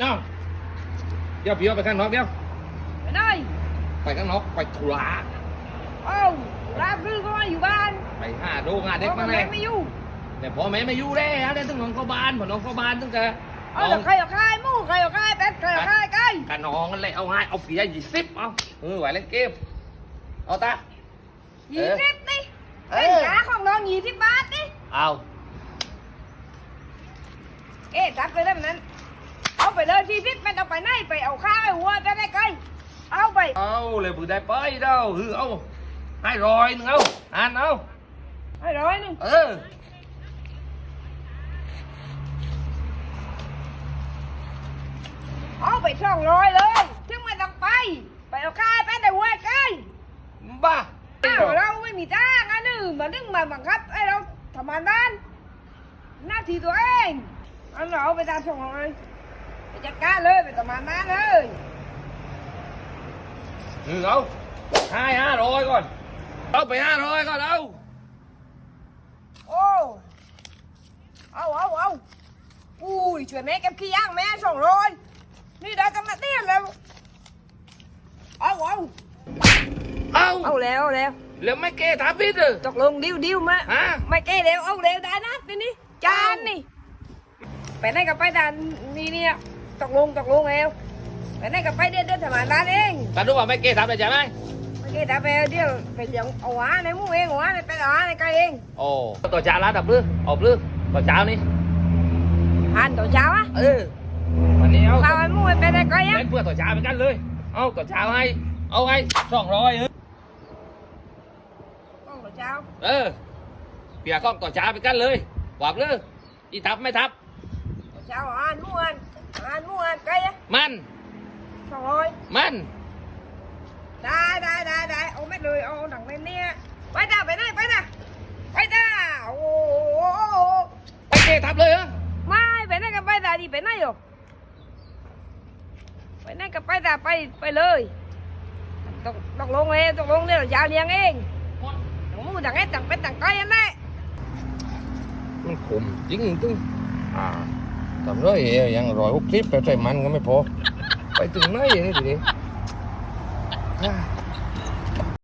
เนาะเดี๋ยวพี่เอาไปข้างนอกเดี๋ยวไปไหนไปข้างนอกไปธุระเอ้าลาซื้อก็มาอยู่บ้านไปหาดูงานเด็กพ่อมากับเลแม่ยไม่อยู่แต่พอแม่ไม่อยู่แล้วฮะได้ถึงน้องเข้าบ้านพอน้องเข้าบ้านตั้งแต่เอาแต่ใครเอาใครหมู่ใครเอาใครเป็ดใครเอาใครไก่กันน้องกันเลยเอาให้เอาเปียยี่สิบเอาเออไหวเล่นเกมเอาตายี่สิบนี่เอเป็นอขาของน้องยี่สิบบาทนี่เอาเอ๊ะจับไปได้แบบนั้น เอาไปเลยยี่สิบไม่ต้องไปไหนไปเอาข้าวไอ้หัวจะได้ไก่เอาไป เอาเลยบือได้ไปเด้าเออเอาให้รอยหนึงเอาอ่านเอาให้ร้อยหนึงเออเอาไปสองร้อยเลยถึงไม่ต้องไป ไปเอาข้าวไปแต่หัวไก่บ้าอ้าวเราไม่มีจ้างอันนึงมาดึงมาบังคับให้เราทำงานบ้านหน้าที่ตัวเองอันเราเอาไปตามส่งเลยไป จัดการเลยไปทำงานบ้านเลยเออเอาให้ห้าร้อยก่อน เอาไปห้าร้อยก่อนเอาโอ้เอาเอาเอาอุ้ยช่วยแม่เก็บขี้ย่างแม่สองร้อยนี่ได้กำนัดเนี่ยแล้วเอาเอาเอาเอาแล้วเอาแล้วแล้วไม่เกยทับพิษเหรอตกลงดิ้วดิ้วมาฮะไม่เก้เร็วเอาเร็วได้นะนี่นี่จานนี่ไปไหนกับไปด่านนี่เนี่ย ตกลงตกลงแล้วไปไหนกับไปเดี๋ยวเดี๋ยวทำงานบ้านเองตาดูว่าไม่เกยทับเลยใช่ไหมไม่เก้แต่ไปเดี๋ยวไปเลี้ยงเอาหวานในหมู่เองเอาหวานในไปเอาหวานในไก่เองโอ้ต่อเช้าแล้วดับเรือออกเรือต่อเช้านี่หันต่อเช้าอะเออวันนี้เอาข้าวไอ้หมู่ไปในไก่ยังเล่นเพื่อต่อเช้าเหมือนกันเลย เอาต่อเช้าให้เอาให้สองร้อยเออต้องต่อเช้าเออเปียกล้องต่อเช้าเหมือนกันเลยบอกเลยอีทับไม่ทับต่อเช้าเอาหวานหมู่หัน หันหมู่หันไก่อะมันสองร้อยมันได้ได้ได้ได้เอาไม่เลยเอาหนังในเนี่ยไปจ้าไปไหนไปจ้าไปจ้าโอ้โหไปเกยทับเลยเหรอไม่ไปไหนกับไปจ้าดิไปไหนอยู่ไปไหนกับไปจ้าไปไปเลยตกตกลงเลยตกลงเลยเราจะเลี้ยงเองหมูต่างไอ้ต่างเป็ดต่างไก่อันนั้นมันขมจริงตึ้งอ่า ทำร้อยเอ๋ยังร้อยหกสิบแต่ใส่มันก็ไม่พอ ไปถึงไหนนี่ทีนี้อ่า